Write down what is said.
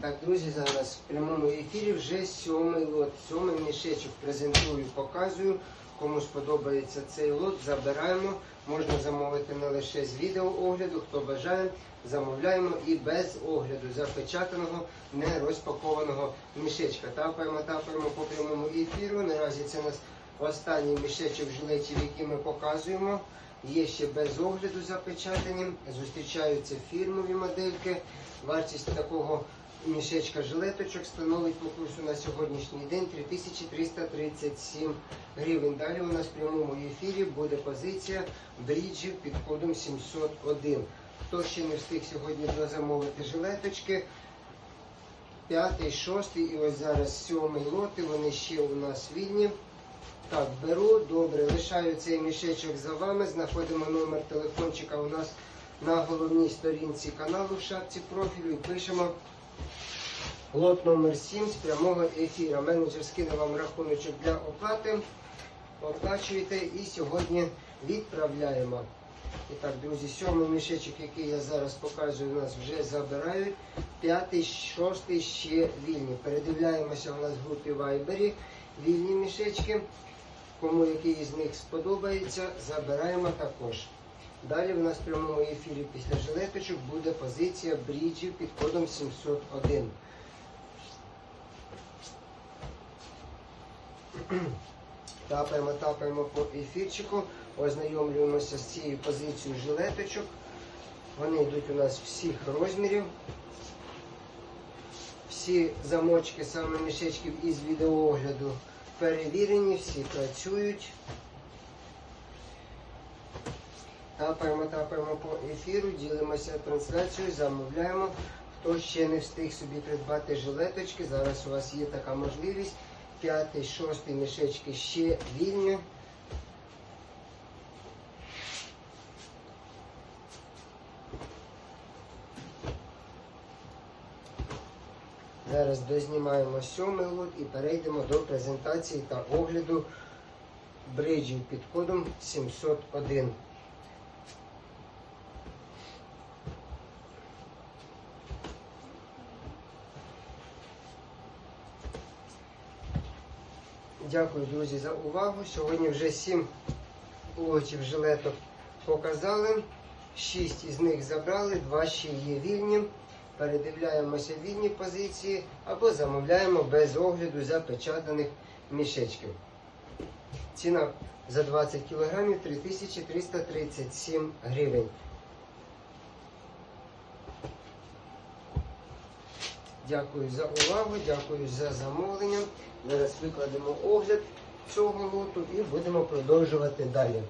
Так, друзі, зараз в прямому ефірі вже сьомий лот. Сьомий мішечок презентую, показую. Кому сподобається цей лот, забираємо. Можна замовити не лише з відео огляду, хто бажає, замовляємо і без огляду запечатаного, не розпакованого мішечка. Тапаємо, тапаємо по прямому ефіру. Наразі це нас останній мішечок жилетів, який ми показуємо. Є ще без огляду запечатані. Зустрічаються фірмові модельки. Вартість такого мішечка жилеточок становить по курсу на сьогоднішній день 3337 гривень. Далі у нас в прямому ефірі буде позиція бріджів під кодом 701. Хто ще не встиг сьогодні дозамовити жилеточки, п'ятий, шостий і ось зараз сьомий лоти, вони ще у нас вільні. Так, беру, добре, лишаю цей мішечок за вами. Знаходимо номер телефончика у нас на головній сторінці каналу в шапці профілю і пишемо лот номер 7 з прямого ефіру. Менеджер скине вам рахуночок для оплати. Оплачуєте і сьогодні відправляємо. І так, друзі, сьомий мішечок, який я зараз показую, у нас вже забирають. П'ятий, шостий ще вільні. Передивляємося у нас в групі Вайбері. Вільні мішечки. Кому який з них сподобається, забираємо також. Далі в нас в прямому ефірі після жилеточок буде позиція бріджів під кодом 701. Тапаємо, тапаємо по ефірчику, ознайомлюємося з цією позицією жилеточок. Вони йдуть у нас всіх розмірів. Всі замочки, саме мішечків із відеоогляду перевірені, всі працюють. Тапаємо, тапаємо по ефіру, ділимося трансляцією, замовляємо. Хто ще не встиг собі придбати жилеточки, зараз у вас є така можливість. П'ятий, шостий мішечки ще вільні. Зараз дознімаємо сьомий лот і перейдемо до презентації та огляду бриджів під кодом 701. Дякую, друзі, за увагу. Сьогодні вже 7 лотів жилеток показали. 6 із них забрали, 2 ще є вільні. Передивляємося вільні позиції або замовляємо без огляду запечатаних мішечків. Ціна за 20 кг 3337 гривень. Дякую за увагу, дякую за замовлення. Зараз викладемо огляд цього лоту і будемо продовжувати далі.